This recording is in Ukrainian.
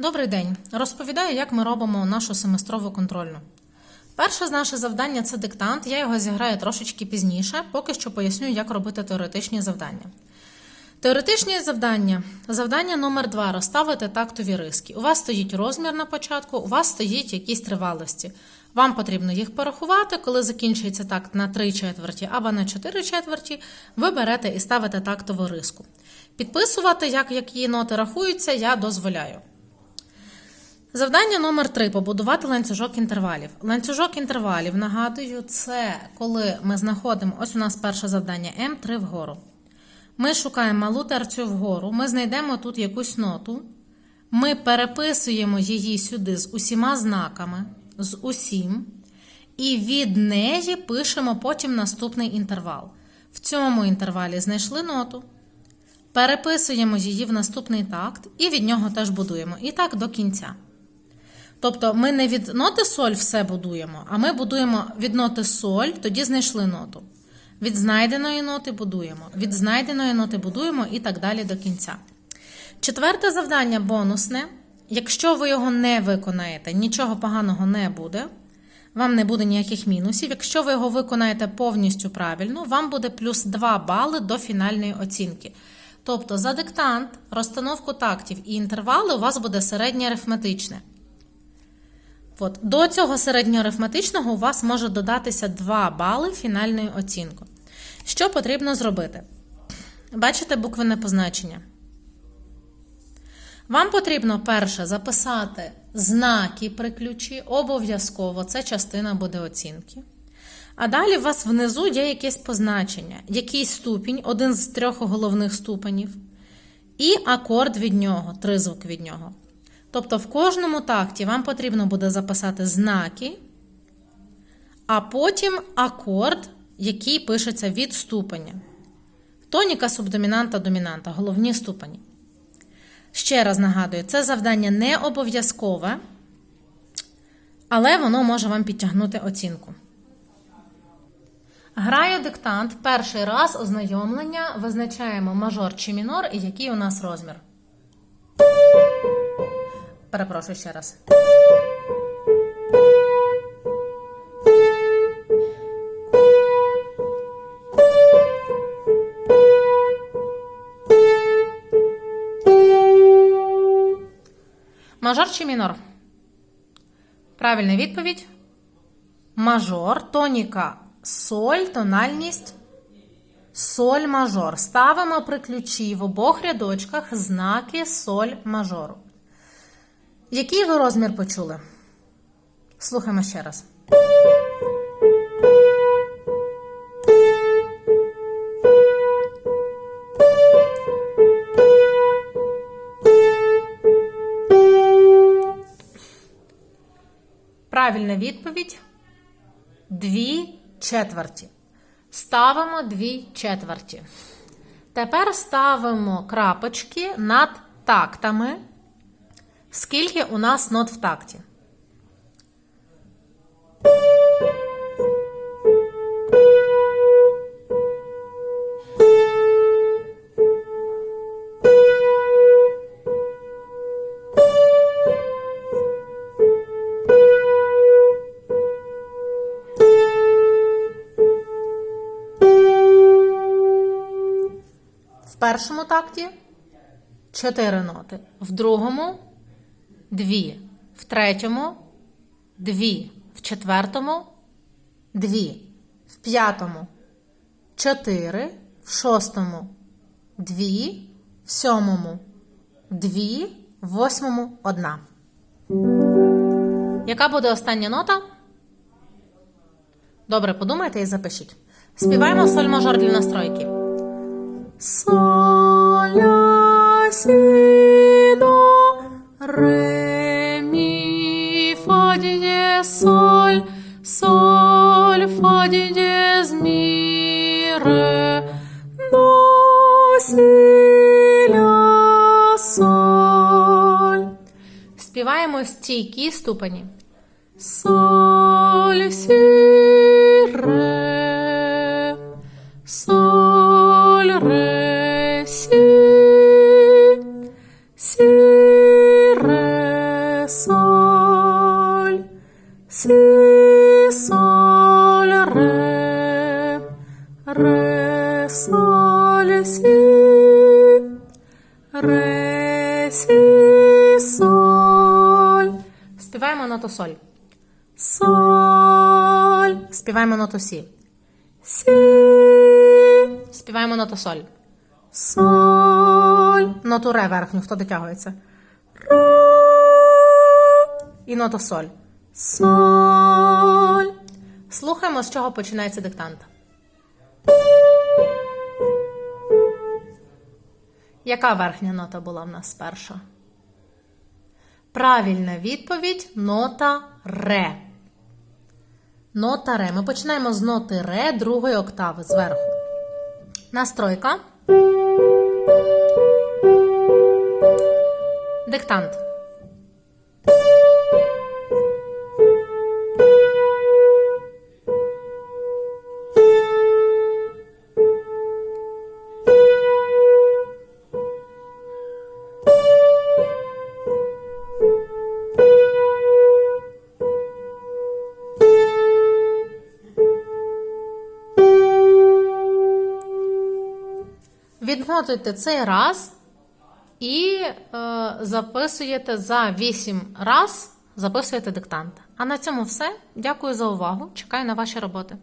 Добрий день. Розповідаю, як ми робимо нашу семестрову контрольну. Перше з наше завдання це диктант. Я його зіграю трошечки пізніше, поки що поясню, як робити теоретичні завдання. Теоретичні завдання. Завдання номер 2 розставити тактові риски. У вас стоїть розмір на початку, у вас стоїть якісь тривалості. Вам потрібно їх порахувати, коли закінчується такт на 3 четверті або на 4 четверті, ви берете і ставите тактову риску. Підписувати, як які ноти рахуються, я дозволяю. Завдання номер 3 побудувати ланцюжок інтервалів. Ланцюжок інтервалів, нагадую, це коли ми знаходимо, ось у нас перше завдання М3 вгору. Ми шукаємо малу терцію вгору, ми знайдемо тут якусь ноту, ми переписуємо її сюди з усіма знаками, з усім, і від неї пишемо потім наступний інтервал. В цьому інтервалі знайшли ноту, переписуємо її в наступний такт і від нього теж будуємо. І так до кінця. Тобто ми не від ноти соль все будуємо, а ми будуємо від ноти соль, тоді знайшли ноту. Від знайденої ноти будуємо, від знайденої ноти будуємо і так далі до кінця. Четверте завдання бонусне. Якщо ви його не виконаєте, нічого поганого не буде. Вам не буде ніяких мінусів. Якщо ви його виконаєте повністю правильно, вам буде плюс 2 бали до фінальної оцінки. Тобто за диктант, розстановку тактів і інтервали у вас буде середнє арифметичне. От. До цього середньоарифметичного у вас може додатися 2 бали фінальної оцінки. Що потрібно зробити? Бачите буквене позначення. Вам потрібно перше записати знаки при ключі, обов'язково це частина буде оцінки. А далі у вас внизу є якесь позначення, якийсь ступінь, один з трьох головних ступенів, і акорд від нього, тризвук від нього. Тобто в кожному такті вам потрібно буде записати знаки, а потім акорд, який пишеться від ступеня. Тоніка, субдомінанта, домінанта, головні ступені. Ще раз нагадую, це завдання не обов'язкове, але воно може вам підтягнути оцінку. Граю диктант. Перший раз ознайомлення. Визначаємо мажор чи мінор і який у нас розмір. Перепрошую ще раз. Мажор чи мінор? Правильна відповідь. Мажор, тоніка, соль, тональність. Соль мажор. Ставимо при ключі в обох рядочках знаки соль мажору. Який ви розмір почули? Слухаємо ще раз. Правильна відповідь дві четверті. Ставимо дві четверті. Тепер ставимо крапочки над тактами. Скільки у нас нот в такті? В першому такті 4 ноти, в другому дві, в третьому дві, в четвертому дві, в п'ятому чотири, в шостому дві, в сьомому дві, в восьмому одна. Яка буде остання нота? Добре, подумайте і запишіть. Співаємо соль мажор для настройки. Соль, ля, фа, дієз, соль, соль, фа, дієз, мі, ре, до, сі, ля, соль. Співаємо стійкі ступені. Соль, сі, ре, соль, ре, сі, сі, Сі, соль, ре, ре, соль, сі, ре, сі, соль. Співаємо ноту соль. Соль. Співаємо ноту сі. Сі. Співаємо ноту соль. Соль. Ноту ре верхню, хто дотягується. Ре. І ноту соль. Соль. Слухаємо, з чого починається диктант. Яка верхня нота була в нас перша? Правильна відповідь нота ре. Нота ре. Ми починаємо з ноти ре другої октави зверху. Настройка. Диктант. Відмотуйте цей раз і е, записуєте за 8 раз, записуєте диктант. А на цьому все. Дякую за увагу. Чекаю на ваші роботи.